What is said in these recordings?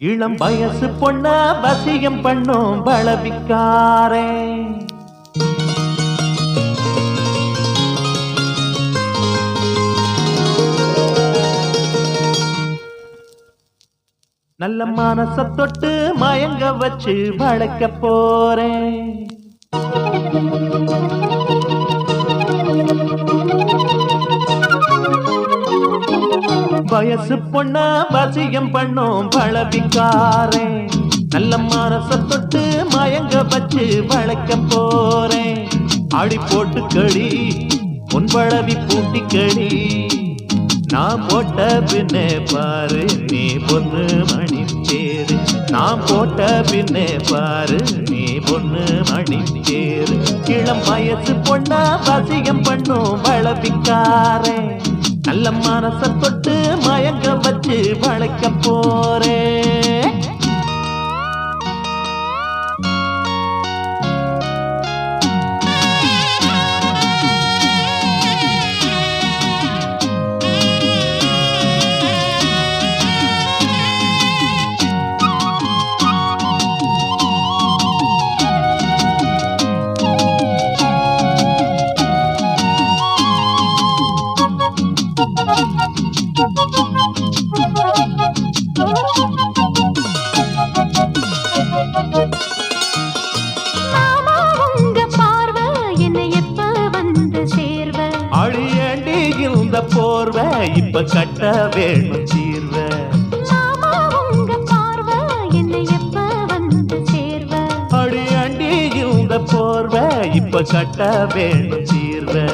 இளம் வயசு பொண்ண வசியம் பண்ணும் பளவிக்காரே நல்ல மனச தொட்டு மயங்க வச்சு வளர்க்க போறேன். வயசு பொண்ண வசியம் பண்ணும் பழவிக்காரே. நல்ல மனச தொட்டு மயங்க வச்சு வளைக்க போறேன் அடி போட்டு கடி உன் பழவி பூட்டி கடி. நான் போட்ட பின்னே பாரு நீ பொண்ணு மணி தேரு நான் போட்ட பின்னே பாரு நீ பொண்ணு மணி தேரு இளம் வயசு பொண்ணா வசியம் பண்ணும் வளவிக்காரே. நல்ல மனச தொட்டு மயங்க வச்சு வளைக்க போற மாமா உங்க இப்ப கட்ட வேணும் சீர்வ மாமா உங்க பார்வை என்னை எப்ப வந்து சேர்வ அழியண்டி இப்ப கட்ட வேணும் சீர்வை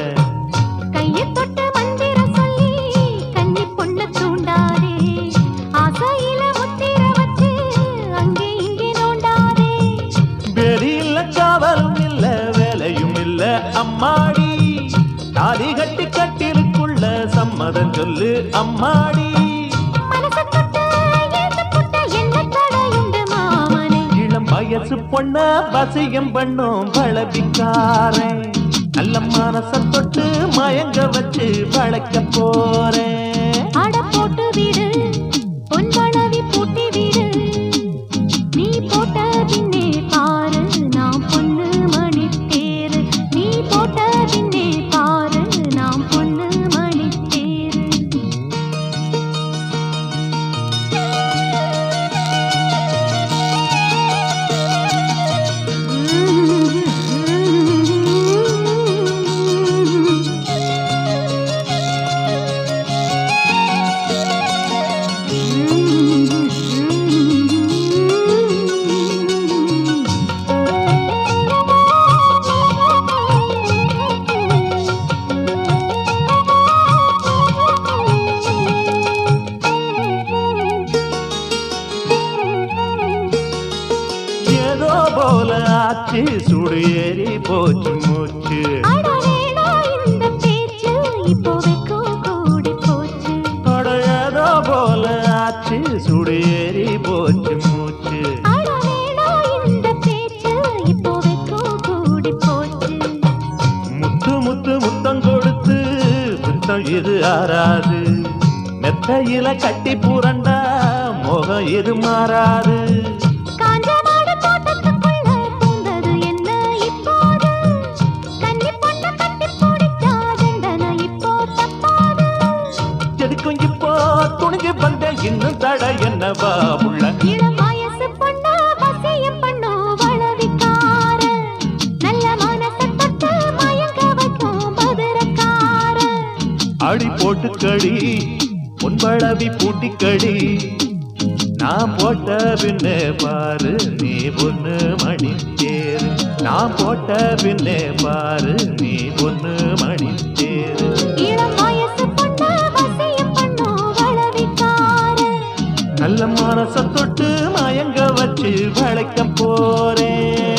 தாலி கட்டி கட்டிலுக்குள்ள சம்மதம் சொல்லு அம்மாடி. இளம் வயசு பொண்ண வசியம் பண்ணும் பழபிக்காரன் நல்ல மனச தொட்டு மயங்க வச்சு வளைக்க போறேன். ஆச்சு சுடு ஏறி போச்சு மூச்சு ஏதோ போல ஆச்சு சுடு ஏறி போச்சு மூச்சு முத்து முத்து முத்தம் கொடுத்து முத்தம் இது ஆறாது. மெத்தையில கட்டி புரண்டா முகம் இது மாறாது. இப்போ துணிஞ்சு வந்த இன்னும் தட என்னவா உள்ள? அடி போட்டு கடி பொன்பளவி பூட்டி கடி. நான் போட்ட பின்னே பாரு நீ பொண்ணு மணி தேரு நான் போட்ட பின்னே பாரு நீ பொண்ணு மணி நல்ல மனச தொட்டு மயங்க வச்சு வளைக்கம் போறேன்.